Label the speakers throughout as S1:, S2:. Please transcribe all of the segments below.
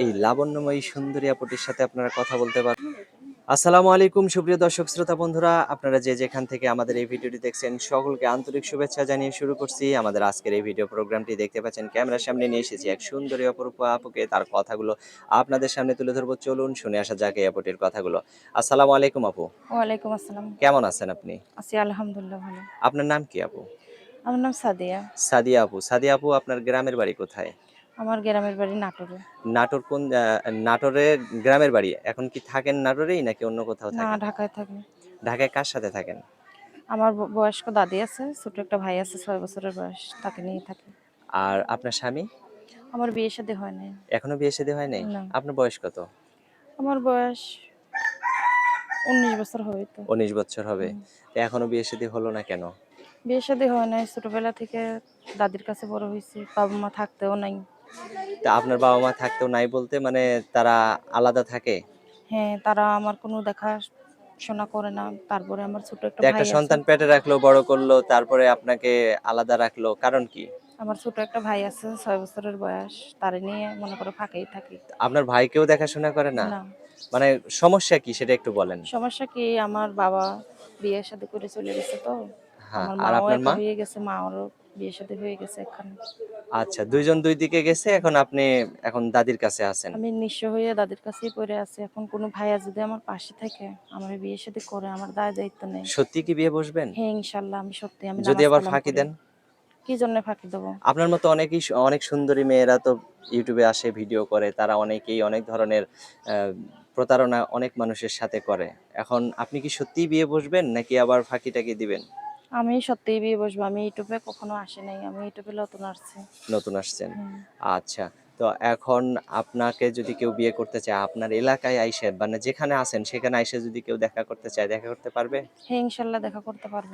S1: এই লাবণ্যময়ী সুন্দরী আপুটির সাথে আপনারা কথা বলতে পারেন আসসালামু আলাইকুম সুপ্রিয় দর্শক শ্রোতা বন্ধুরা। আপনারা যে যেখান থেকে আমাদের এই ভিডিওটি দেখছেন সকলকে আন্তরিক শুভেচ্ছা জানিয়ে শুরু করছি। আমাদের আজকের এই ভিডিও প্রোগ্রামটি দেখতে পাচ্ছেন ক্যামেরার সামনে নিয়ে এসেছি এক সুন্দরী অপরূপ আপুকে। তার কথাগুলো আপনাদের সামনে তুলে ধরবো। চলুন শুনে আসা যাক এই আপুটির কথাগুলো। আসসালামু আলাইকুম আপু।
S2: ওয়ালাইকুম আসসালাম।
S1: কেমন আছেন আপনি?
S2: আছি আলহামদুলিল্লাহ ভালো।
S1: আপনার নাম কি আপু?
S2: আমার নাম সাদিয়া।
S1: সাদিয়া আপু। সাদিয়া আপু আপনার গ্রামের বাড়ি কোথায়?
S2: আমার গ্রামের বাড়ি নাটোরে।
S1: নাটোর কোন নাটোরে গ্রামের বাড়ি? এখন কি থাকেন নাটোরেই নাকি অন্য কোথাও থাকেন?
S2: না ঢাকায় থাকি।
S1: ঢাকায় কার সাথে থাকেন?
S2: আমার বয়স্ক দাদি আছে ছোট একটা ভাই আছে ছয় বছরের বয়স তাকে নিয়ে থাকি।
S1: আর আপনার স্বামী?
S2: আমার বিয়ে শাদী হয় নাই।
S1: এখনও বিয়ে শাদী হয় নাই। আপনার বয়স কত?
S2: আমার বয়স উনিশ বছর হবে তো।
S1: উনিশ বছর হবে। এখনও বিয়ে শাদী হলো না কেন?
S2: বিয়ে শাদী হয় নাই। ছোটবেলা থেকে দাদির কাছে বড় হয়েছি বাবা মা থাকতেও নাই।
S1: তা আপনার বাবা মা থাকতেও নাই বলতে মানে তারা আলাদা থাকে?
S2: হ্যাঁ তারা আমার কোনো দেখা শোনা করে না। তারপরে আমার ছোট একটা
S1: একটা সন্তান পেটে রাখল বড় করল তারপরে আপনাকে আলাদা রাখল কারণ কি?
S2: আমার ছোট একটা ভাই আছে ছয় বছরের বয়স তারে নিয়ে মনে করো ফাঁকেই থাকি।
S1: আপনার ভাইকেও দেখাশোনা করে না? মানে সমস্যা কি সেটা একটু বলেন।
S2: সমস্যা কি আমার বাবা বিয়ের সাথে করে চলে গেছে তো।
S1: হ্যাঁ আর আপনার মা?
S2: হয়ে গেছে মা মারও বিয়ের সাথে হয়ে গেছে এখানে।
S1: আচ্ছা দুইজন দুই দিকে গেছে এখন আপনি এখন দাদির কাছে আছেন।
S2: আমি নিঃস্ব হয়ে দাদির কাছেই পড়ে আছি। এখন কোনো ভাইয়া যদি আমার পাশে থাকে আমার বিয়ে সাথে করে আমার দায় দায়িত্ব নেই।
S1: সত্যি কি বিয়ে বসবেন?
S2: হ্যাঁ ইনশাল্লাহ আমি সত্যি আমি
S1: যদি আবার ফাঁকি দেন?
S2: কি জন্য ফাঁকি দেবো?
S1: আপনার মতো অনেকেই অনেক সুন্দরী মেয়েরা তো ইউটিউবে আসে ভিডিও করে তারা অনেকেই অনেক ধরনের প্রতারণা অনেক মানুষের সাথে করে। এখন আপনি কি সত্যিই বিয়ে বসবেন নাকি আবার ফাঁকি টাকি দিবেন?
S2: আমি সত্যিই বিয়ে বসবো। আমি ইউটিউবে কখনো আসি নাই। আমি ইউটিউবে নতুন আসছি।
S1: নতুন আসছেন? আচ্ছা। তো এখন আপনাকে যদি কেউ বিয়ে করতে চায় আপনার এলাকায় আইসে মানে যেখানে আছেন সেখানে আইসে যদি কেউ দেখা করতে চায় দেখা করতে পারবে?
S2: হ্যাঁ ইনশাল্লাহ দেখা করতে পারব।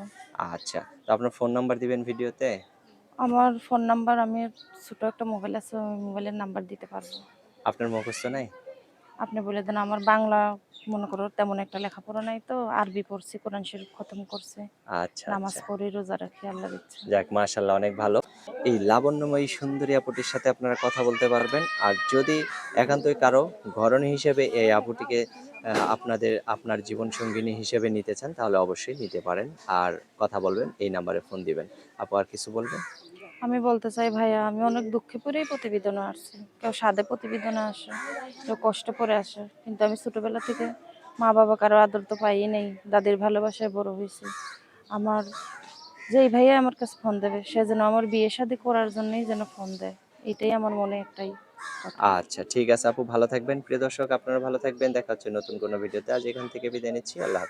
S1: আচ্ছা। তো আপনার ফোন নাম্বার দিবেন ভিডিওতে?
S2: আমার ফোন নাম্বার আমি ছোট একটা মোবাইল আছে ওই মোবাইলের নাম্বার দিতে পারব।
S1: আপনার মুখস্থ নাই?
S2: আপনি বলে দেন আমার বাংলা মনে করো তেমন একটা লেখাপড়া নাই তো আরবি পড়ছি কোরআন শরীফ খতম করছে।
S1: আচ্ছা
S2: নামাজ
S1: আচ্ছা
S2: পড়ি রোজা রাখি আল্লাহ দিচ্ছে।
S1: যাক মাশাল্লাহ অনেক ভালো। এই লাবণ্যময়ী সুন্দরী আপুটির সাথে আপনারা কথা বলতে পারবেন। আর যদি একান্তই কারও ঘরণী হিসেবে এই আপুটিকে আপনাদের আপনার জীবন সঙ্গিনী হিসেবে নিতে চান তাহলে অবশ্যই নিতে পারেন। আর কথা বলবেন এই নাম্বারে ফোন দিবেন। আপু আর কিছু বলবেন?
S2: আমি বলতে চাই, ভাইয়া, আমি অনেক দুঃখে পরেই প্রতিবেদনে আসছি। কেউ সাদে প্রতিবেদনে আসে, কেউ কষ্ট করে আসে। কিন্তু আমি ছোটোবেলা থেকে মা বাবা কারও আদর তো পাই নেই, দাদির ভালোবাসায় বড় হয়েছি। আমার যেই ভাইয়া আমার কাছে ফোন দেবে, সে যেন আমার বিয়ে শাদী করার জন্যই যেন ফোন দেয়। এটাই আমার মনে একটাই
S1: আচ্ছা ঠিক আছে আপু, ভালো থাকবেন। প্রিয় দর্শক, আপনারা ভালো থাকবেন। দেখা হচ্ছে নতুন কোনো ভিডিওতে। আজ এখান থেকে বিদায় নিচ্ছি। আল্লাহ।